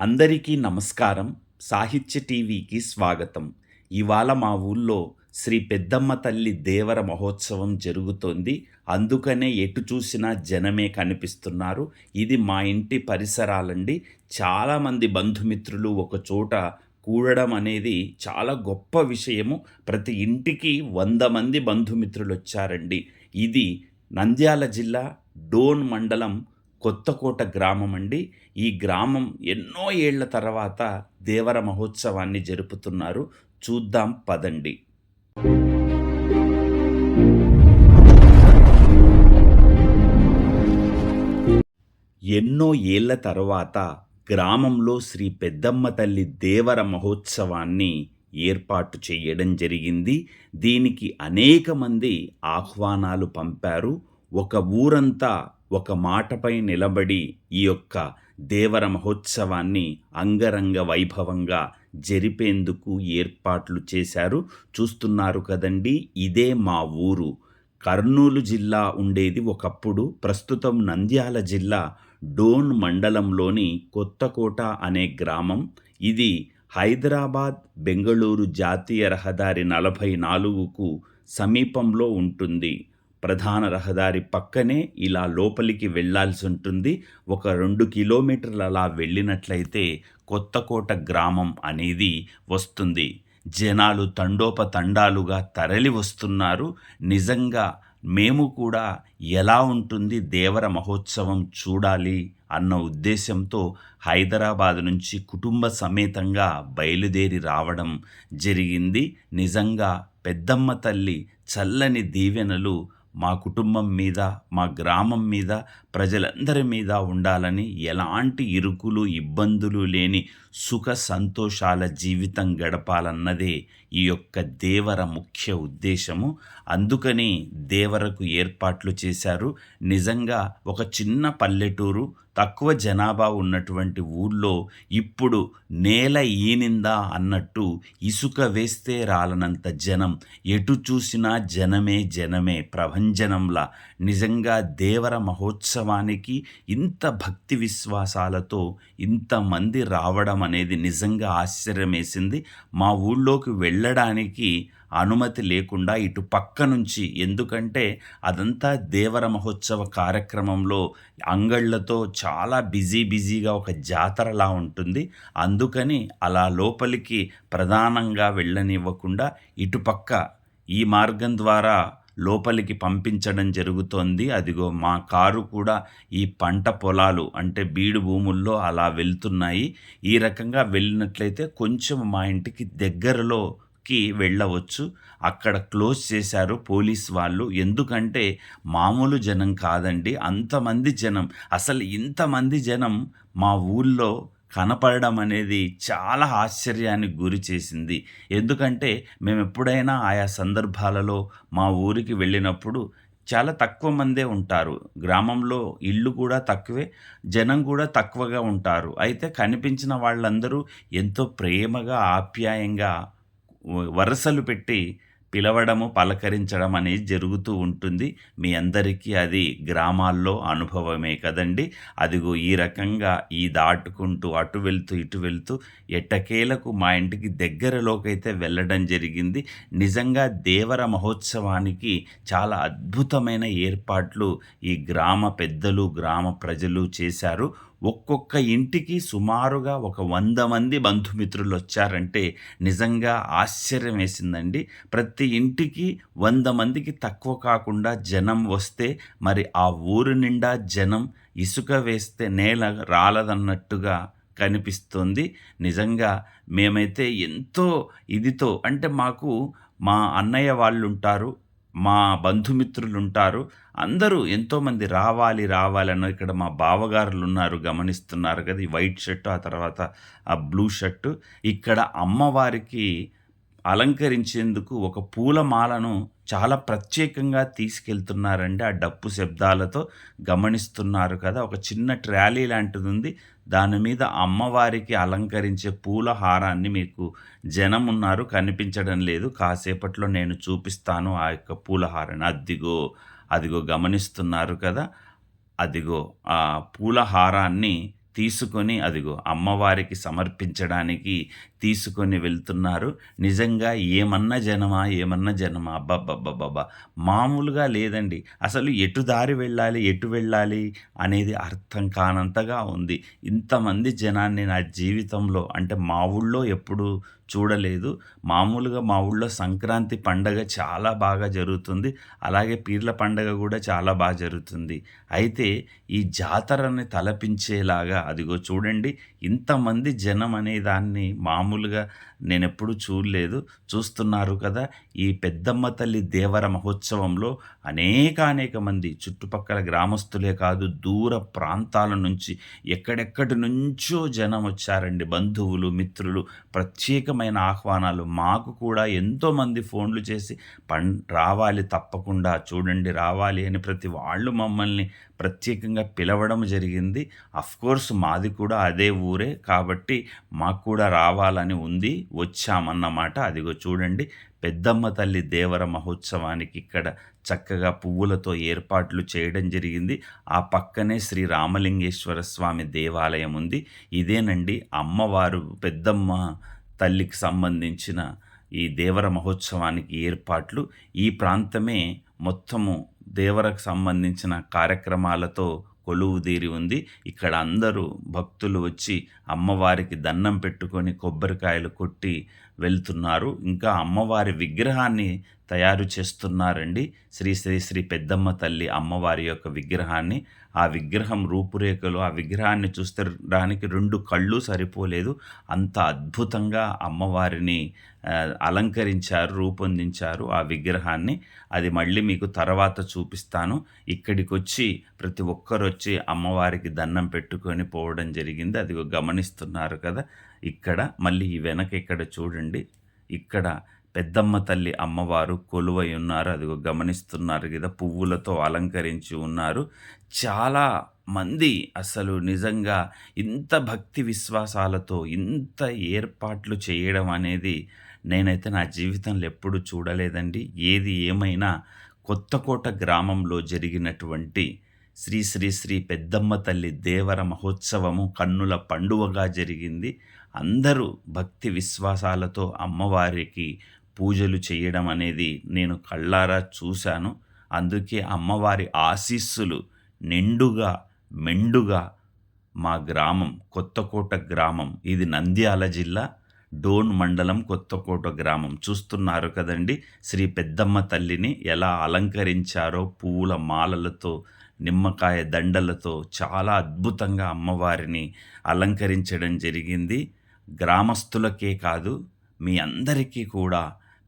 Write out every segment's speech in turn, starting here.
అందరికీ నమస్కారం. సాహిత్య టీవీకి స్వాగతం. ఇవాళ మా ఊళ్ళో శ్రీ పెద్దమ్మ తల్లి దేవర మహోత్సవం జరుగుతోంది. అందుకనే ఎటు చూసినా జనమే కనిపిస్తున్నారు. ఇది మా ఇంటి పరిసరాలండి. చాలామంది బంధుమిత్రులు ఒక చోట కూడడం అనేది చాలా గొప్ప విషయము. ప్రతి ఇంటికి వంద మంది బంధుమిత్రులు వచ్చారండి. ఇది నంద్యాల జిల్లా డోన్ మండలం కొత్తకోట గ్రామం అండి. ఈ గ్రామం ఎన్నో ఏళ్ళ తర్వాత దేవర మహోత్సవాన్ని జరుపుతున్నారు. చూద్దాం పదండి. ఎన్నో ఏళ్ళ తర్వాత గ్రామంలో శ్రీ పెద్దమ్మ తల్లి దేవర మహోత్సవాన్ని ఏర్పాటు చేయడం జరిగింది. దీనికి అనేక మంది ఆహ్వానాలు పంపారు. ఒక ఊరంతా ఒక మాటపై నిలబడి ఈ యొక్క దేవర మహోత్సవాన్ని అంగరంగ వైభవంగా జరిపేందుకు ఏర్పాట్లు చేశారు. చూస్తున్నారు కదండి ఇదే మా ఊరు. కర్నూలు జిల్లా ఉండేది ఒకప్పుడు ప్రస్తుతం నంద్యాల జిల్లా డోన్ మండలంలోని కొత్తకోట అనే గ్రామం. ఇది హైదరాబాద్ బెంగళూరు జాతీయ రహదారి నలభై నాలుగుకు సమీపంలో ఉంటుంది. ప్రధాన రహదారి పక్కనే ఇలా లోపలికి వెళ్ళాల్సి ఉంటుంది. ఒక రెండు కిలోమీటర్లు అలా వెళ్ళినట్లయితే కొత్తకోట గ్రామం అనేది వస్తుంది. జనాలు తండోపతండాలుగా తరలి వస్తున్నారు. నిజంగా మేము కూడా ఎలా ఉంటుంది దేవర మహోత్సవం చూడాలి అన్న ఉద్దేశంతో హైదరాబాద్ నుంచి కుటుంబ సమేతంగా బయలుదేరి రావడం జరిగింది. నిజంగా పెద్దమ్మ తల్లి చల్లని దీవెనలు మా కుటుంబం మీద మా గ్రామం మీద ప్రజలందరి మీద ఉండాలని ఎలాంటి ఇరుకులు ఇబ్బందులు లేని సుఖ సంతోషాల జీవితం గడపాలన్నదే ఈ యొక్క దేవర ముఖ్య ఉద్దేశము. అందుకని దేవరకు ఏర్పాట్లు చేశారు. నిజంగా ఒక చిన్న పల్లెటూరు తక్కువ జనాభా ఉన్నటువంటి ఊళ్ళో ఇప్పుడు నేల ఈనిందా అన్నట్టు ఇసుక వేస్తే రాలనంత జనం ఎటు చూసినా జనమే జనమే ప్రభంజనంలా. నిజంగా దేవర మహోత్సవం ఉత్సవానికి ఇంత భక్తి విశ్వాసాలతో ఇంతమంది రావడం అనేది నిజంగా ఆశ్చర్యమేసింది. మా ఊళ్ళోకి వెళ్ళడానికి అనుమతి లేకుండా ఇటు పక్క నుంచి ఎందుకంటే అదంతా దేవర మహోత్సవ కార్యక్రమంలో అంగళ్ళతో చాలా బిజీ బిజీగా ఒక జాతరలా ఉంటుంది. అందుకని అలా లోపలికి ప్రధానంగా వెళ్ళనివ్వకుండా ఇటుపక్క ఈ మార్గం ద్వారా లోపలికి పంపించడం జరుగుతోంది. అదిగో మా కారు కూడా ఈ పంట పొలాలు అంటే బీడు భూముల్లో అలా వెళ్తున్నాయి. ఈ రకంగా వెళ్ళినట్లయితే కొంచెం మా ఇంటికి దగ్గరలో కి వెళ్ళవచ్చు. అక్కడ క్లోజ్ చేశారు పోలీస్ వాళ్ళు. ఎందుకంటే మామూలు జనం కాదండి అంతమంది జనం. అసలు ఇంతమంది జనం మా ఊళ్ళో కనపడడం అనేది చాలా ఆశ్చర్యానికి గురి చేసింది. ఎందుకంటే మేము ఎప్పుడైనా ఆయా సందర్భాలలో మా ఊరికి వెళ్ళినప్పుడు చాలా తక్కువ మందే ఉంటారు. గ్రామంలో ఇల్లు కూడా తక్కువే జనం కూడా తక్కువగా ఉంటారు. అయితే కనిపించిన వాళ్ళందరూ ఎంతో ప్రేమగా ఆప్యాయంగా వరసలు పెట్టి పిలవడము పలకరించడం అనేది జరుగుతూ ఉంటుంది. మీ అందరికీ అది గ్రామాల్లో అనుభవమే కదండి. అదిగో ఈ రకంగా ఈ దాటుకుంటూ అటు వెళ్తూ ఇటు వెళ్తూ ఎట్టకేలకు మా ఇంటికి దగ్గరలోకైతే వెళ్ళడం జరిగింది. నిజంగా దేవర మహోత్సవానికి చాలా అద్భుతమైన ఏర్పాట్లు ఈ గ్రామ పెద్దలు గ్రామ ప్రజలు చేశారు. ఒక్కొక్క ఇంటికి సుమారుగా ఒక వంద మంది బంధుమిత్రులు వచ్చారంటే నిజంగా ఆశ్చర్యం వేసిందండి. ప్రతి ఇంటికి వంద మందికి తక్కువ కాకుండా జనం వస్తే మరి ఆ ఊరు నిండా జనం ఇసుక వేస్తే నేల రాలదన్నట్టుగా కనిపిస్తుంది. నిజంగా మేమైతే ఎంతో ఇదితో అంటే మాకు మా అన్నయ్య వాళ్ళు ఉంటారు మా బంధుమిత్రులు ఉంటారు అందరూ ఎంతోమంది రావాలి రావాలని ఇక్కడ మా బావగారులు ఉన్నారు గమనిస్తున్నారు కదా ఈ వైట్ షర్టు ఆ తర్వాత ఆ బ్లూ షర్టు. ఇక్కడ అమ్మవారికి అలంకరించేందుకు ఒక పూలమాలను చాలా ప్రత్యేకంగా తీసుకెళ్తున్నారండి. ఆ డప్పు శబ్దాలతో గమనిస్తున్నారు కదా ఒక చిన్న ట్రాలీ లాంటిది ఉంది. దాని మీద అమ్మవారికి అలంకరించే పూల హారాన్ని మీకు జనం ఉన్నారు కనిపించడం లేదు. కాసేపట్లో నేను చూపిస్తాను ఆ యొక్క పూలహారాన్ని అదిగో అదిగో గమనిస్తున్నారు కదా అదిగో ఆ పూల హారాన్ని తీసుకొని అదిగో అమ్మవారికి సమర్పించడానికి తీసుకొని వెళ్తున్నారు. నిజంగా ఏమన్నా జనమా? ఏమన్నా జనమా? అబ్బబ్బబ్బబ్బా మామూలుగా లేదండి. అసలు ఎటు దారి వెళ్ళాలి? ఎటు వెళ్ళాలి? అనేది అర్థం కానంతగా ఉంది. ఇంతమంది జనాన్ని నా జీవితంలో అంటే మా ఊళ్ళో ఎప్పుడు చూడలేదు. మామూలుగా మా ఊళ్ళో సంక్రాంతి పండగ చాలా బాగా జరుగుతుంది. అలాగే పీర్ల పండగ కూడా చాలా బాగా జరుగుతుంది. అయితే ఈ జాతరని తలపించేలాగా అదిగో చూడండి ఇంతమంది జనం అనే దాన్ని మామూలుగా నేను ఎప్పుడు చూడలేదు. చూస్తున్నారు కదా ఈ పెద్దమ్మ తల్లి దేవర మహోత్సవంలో అనేక అనేక మంది చుట్టుపక్కల గ్రామస్తులే కాదు దూర ప్రాంతాల నుంచి ఎక్కడెక్కడి నుంచో జనం వచ్చారండి. బంధువులు మిత్రులు ప్రత్యేకమైన ఆహ్వానాలు. మాకు కూడా ఎంతోమంది ఫోన్లు చేసి పం రావాలి తప్పకుండా చూడండి రావాలి అని ప్రతి వాళ్ళు మమ్మల్ని ప్రత్యేకంగా పిలవడం జరిగింది. అఫ్కోర్స్ మాది కూడా అదే ఊరు. కాబట్టి మాకు కూడా రావాలని ఉంది వచ్చామన్నమాట అదిగో చూడండి పెద్దమ్మ తల్లి దేవర మహోత్సవానికి ఇక్కడ చక్కగా పువ్వులతో ఏర్పాట్లు చేయడం జరిగింది. ఆ పక్కనే శ్రీ రామలింగేశ్వర స్వామి దేవాలయం ఉంది. ఇదేనండి అమ్మవారు పెద్దమ్మ తల్లికి సంబంధించిన ఈ దేవర మహోత్సవానికి ఏర్పాట్లు. ఈ ప్రాంతమే మొత్తము దేవరకు సంబంధించిన కార్యక్రమాలతో కొలువుదీరి ఉంది. ఇక్కడ అందరూ భక్తులు వచ్చి అమ్మవారికి దండం పెట్టుకొని కొబ్బరికాయలు కొట్టి వెళ్తున్నారు. ఇంకా అమ్మవారి విగ్రహాన్ని తయారు చేస్తున్నారండి. శ్రీ శ్రీ శ్రీ పెద్దమ్మ తల్లి అమ్మవారి యొక్క విగ్రహాన్ని. ఆ విగ్రహం రూపురేఖలు ఆ విగ్రహాన్ని చూస్తడానికి రెండు కళ్ళు సరిపోలేదు. అంత అద్భుతంగా అమ్మవారిని అలంకరించారు రూపొందించారు ఆ విగ్రహాన్ని. అది మళ్ళీ మీకు తర్వాత చూపిస్తాను. ఇక్కడికి వచ్చి ప్రతి ఒక్కరు వచ్చి అమ్మవారికి దండం పెట్టుకొని పోవడం జరిగింది. అది గమనిస్తున్నారు కదా. ఇక్కడ మళ్ళీ ఈ వెనక ఇక్కడ చూడండి. ఇక్కడ పెద్దమ్మ తల్లి అమ్మవారు కొలువై ఉన్నారు అదిగో గమనిస్తున్నారు కదా పువ్వులతో అలంకరించి ఉన్నారు. చాలా మంది అసలు నిజంగా ఇంత భక్తి విశ్వాసాలతో ఇంత ఏర్పాట్లు చేయడం అనేది నేనైతే నా జీవితంలో ఎప్పుడు చూడలేదండి. ఏది ఏమైనా కొత్తకోట గ్రామంలో జరిగినటువంటి శ్రీ శ్రీ శ్రీ పెద్దమ్మ తల్లి దేవర మహోత్సవము కన్నుల పండువగా జరిగింది. అందరూ భక్తి విశ్వాసాలతో అమ్మవారికి పూజలు చేయడం అనేది నేను కళ్ళారా చూశాను. అందుకే అమ్మవారి ఆశీస్సులు నిండుగా మెండుగా మా గ్రామం కొత్తకోట గ్రామం ఇది నంద్యాల జిల్లా డోన్ మండలం కొత్తకోట గ్రామం. చూస్తున్నారు కదండి శ్రీ పెద్దమ్మ తల్లిని ఎలా అలంకరించారో పువ్వుల మాలలతో నిమ్మకాయ దండలతో చాలా అద్భుతంగా అమ్మవారిని అలంకరించడం జరిగింది. గ్రామస్తులకే కాదు మీ అందరికీ కూడా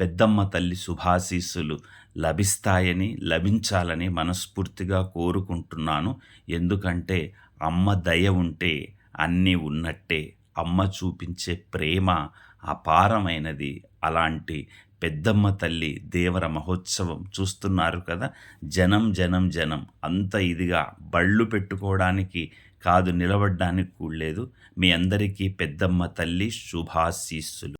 పెద్దమ్మ తల్లి శుభాశీస్సులు లభిస్తాయని లభించాలని మనస్ఫూర్తిగా కోరుకుంటున్నాను. ఎందుకంటే అమ్మ దయ ఉంటే అన్నీ ఉన్నట్టే అమ్మ చూపించే ప్రేమ అపారమైనది. అలాంటి పెద్దమ్మ తల్లి దేవర మహోత్సవం చూస్తున్నారు కదా? జనం జనం జనం. అంత ఇదిగా బళ్ళు పెట్టుకోవడానికి కాదు నిలబడ్డానికి కూడలేదు మీ అందరికీ పెద్దమ్మ తల్లి శుభాశీస్సులు.